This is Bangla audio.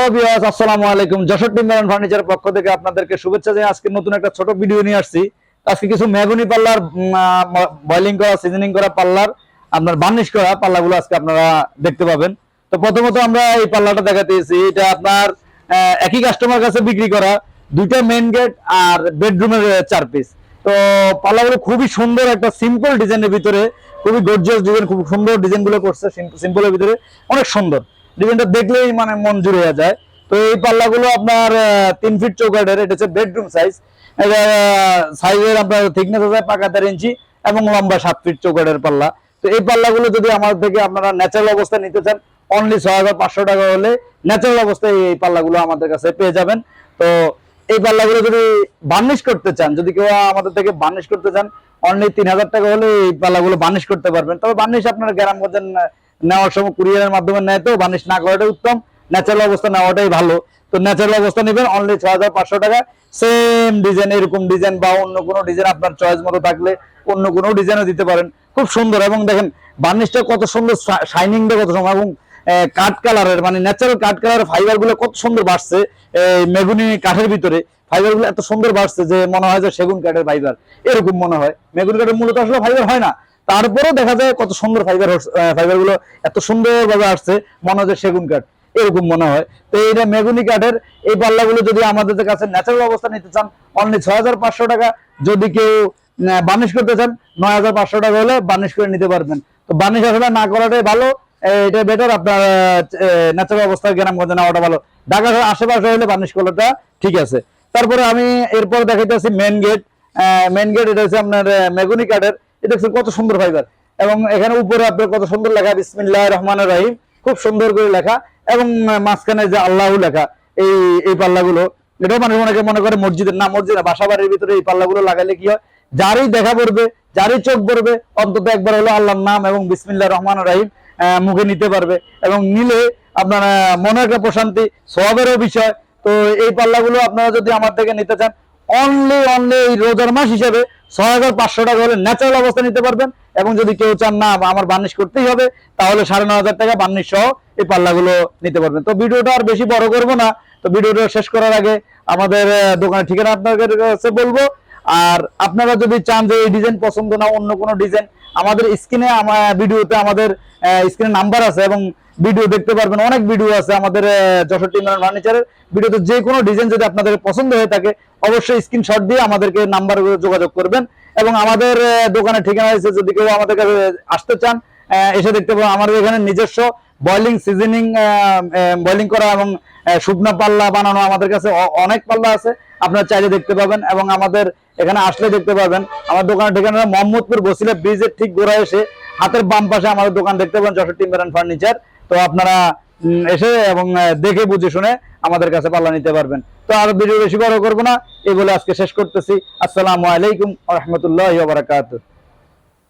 হ্যালো বিয়াস আসসালামু আলাইকুম। যশোর টিম্বার ফার্নিচার পক্ষ থেকে আপনাদেরকে শুভেচ্ছা জানিয়ে আজকে নতুন একটা ছোট ভিডিও নিয়ে আসছি। আজকে কিছু মেগুনি পাল্লার বয়লিং করা সিজনিং করা পাল্লার, আপনার বার্নিশ করা পাল্লাগুলো আজকে আপনারা দেখতে পাবেন। তো প্রথমত আমরা এই পাল্লাটা দেখাতেছি এটা আপনার একই কাস্টমার কাছে বিক্রি করা, দুইটা মেইন গেট আর বেডরুমের চার পিস তো পাল্লাগুলো খুবই সুন্দর একটা সিম্পল ডিজাইনের ভিতরে, খুবই গর্জিয়াস ডিজাইন খুব সুন্দর ডিজাইনগুলো করছে সিম্পলের ভিতরে। অনেক সুন্দর। ডিজাইনটা দেখলেই মানে মন জুড়ে যায়। তো এই পাল্লাগুলো আপনার তিন ফিট চৌকাঠের, এটা হচ্ছে বেডরুম সাইজ এটা সাইজের আপনার থিকনেস আছে পাকা তেরো ইঞ্চি এবং লম্বা সাত ফিট চৌকাঠের পাল্লা। তো এই পাল্লাগুলো যদি আমাদের থেকে আপনারা ন্যাচারাল অবস্থায় নিতে চান অনলি ছয় হাজার পাঁচশো টাকা হলে ন্যাচারাল অবস্থায় এই পাল্লাগুলো আমাদের কাছে পেয়ে যাবেন। তো এই পাল্লাগুলো যদি বার্নিশ করতে চান, যদি কেউ আমাদের থেকে বার্নিশ করতে চান অনলি তিন হাজার টাকা হলে এই পাল্লাগুলো বার্নিশ করতে পারবেন। তবে বার্নিশ আপনার গ্রামগঞ্জের নেওয়ার সময় কুরিয়ারের মাধ্যমে নেয় তো বার্নিশ না করাটাই উত্তম। ন্যাচারাল অবস্থা নেওয়াটাই ভালো। তো ন্যাচারাল অবস্থা নেবেন অনলি ছয় হাজার পাঁচশো টাকা। সেম ডিজাইন এরকম ডিজাইন বা অন্য কোনো ডিজাইন আপনার চয়েস মতো থাকলে অন্য কোনো ডিজাইনও দিতে পারেন। খুব সুন্দর এবং দেখেন বার্নিশটা কত সুন্দর শাইনিংটা কত সুন্দর এবং কাঠ কালারের মানে ন্যাচারাল কাঠ কালারের ফাইবারগুলো কত সুন্দর বাড়ছে মেগুনি কাঠের ভিতরে। ফাইবারগুলো এত সুন্দর বাড়ছে যে মনে হয় যে সেগুন কাঠের ফাইবার এরকম মনে হয়। মেগুনি কাঠের মূলত আসলে ফাইবার হয় না। তারপরেও দেখা যায় কত সুন্দর ফাইবার ফাইবারগুলো এত সুন্দর ভাবে আসছে, মনে হয় সেগুন কাঠ, এরকম মনে হয়। তো এইটা মেগুনি কাঠের, এই পাল্লাগুলো যদি আমাদের কাছে ন্যাচারাল অবস্থা নিতে চান অনলি ছয় হাজার পাঁচশো টাকা। যদি কেউ বানিশ করতে চান, নয় হাজার পাঁচশো টাকা হলে বানিশ করে নিতে পারবেন। তো বানিশ আসলে না করাটাই ভালো এটা বেটার আপনার ন্যাচারাল অবস্থায় গ্রামগঞ্জে নেওয়াটা ভালো। ঢাকার আশেপাশে হলে বানিশ করাটা ঠিক আছে। তারপরে আমি এরপর দেখাইতেছি মেন গেট মেন গেট এটা হচ্ছে আপনার মেগুনি কাঠের। এটা হচ্ছে কত সুন্দর ফাইবার এবং এখানে উপরে আপনার কত সুন্দর লেখা, বিসমিল্লাহ রহমান রাহিম। খুব সুন্দর করে লেখা। এবং মাঝখানে যে আল্লাহ লেখা, এই এই পাল্লাগুলো এটাও মানুষ অনেকে মনে করে মসজিদের না, মসজিদ না বাসা বাড়ির ভিতরে এই পাল্লাগুলো লাগাইলে কি হয়? যারই দেখা পড়বে, যারই চোখ পড়বে, অন্তত একবার হলো আল্লাহর নাম এবং বিসমিল্লাহ রহমান রাহিম মুখে নিতে পারবে। এবং নিলে আপনার মনে একটা প্রশান্তি সবেরও বিষয়। তো এই পাল্লাগুলো আপনারা যদি আমার থেকে নিতে চান অনলি অনলি এই রোজার মাস হিসেবে ছয় হাজার পাঁচশো টাকা হলে ন্যাচারাল অবস্থা নিতে পারবেন। এবং যদি কেউ চান, না আমার বার্নিশ করতেই হবে, তাহলে সাড়ে ন হাজার টাকা বার্নিশ সহ এই পাল্লাগুলো নিতে পারবেন। তো ভিডিওটা আর বেশি বড় করব না। তো ভিডিওটা শেষ করার আগে আমাদের দোকানের ঠিকানা আপনাদের কাছে বলব। আর আপনারা যদি চান যে এই ডিজাইন পছন্দ না অন্য কোনো ডিজাইন আমাদের স্ক্রিনে ভিডিওতে আমাদের স্ক্রিনে নাম্বার আছে এবং ভিডিও দেখতে পারবেন অনেক ভিডিও আছে আমাদের যশোর টিম ফার্নিচারের। ভিডিওতে যে কোনো ডিজাইন যদি আপনাদের পছন্দ হয়ে থাকে অবশ্যই স্ক্রিনশট দিয়ে আমাদেরকে নাম্বার যোগাযোগ করবেন এবং আমাদের আহ, দোকানের ঠিকানা আছে যদি কেউ আমাদের কাছে আসতে চান এসে দেখতে পাবেন আমাদের এখানে নিজস্ব বয়লিং সিজনিং বয়লিং করা এবং শুকনা পাল্লা বানানো আমাদের কাছে অনেক পাল্লা আছে। আপনারা চাইলে দেখতে পাবেন এবং আমাদের এখানে আসলে দেখতে পাবেন। আমার দোকানের ঠিকানা মোহাম্মদপুর বসিলা ব্রিজের ঠিক গোড়া এসে হাতের বাম পাশে আমাদের দোকান দেখতে পাবেন, যশোর টিম্বার অ্যান্ড ফার্নিচার। তো আপনারা এসে এবং দেখে বুঝে শুনে আমাদের কাছে পাল্লা নিতে পারবেন। তো আর ভিডিও বেশি বড় করব না এই বলে আজকে শেষ করতেছি। আসসালামু আলাইকুম রহমতুল্লাহ বারাকাতুহ।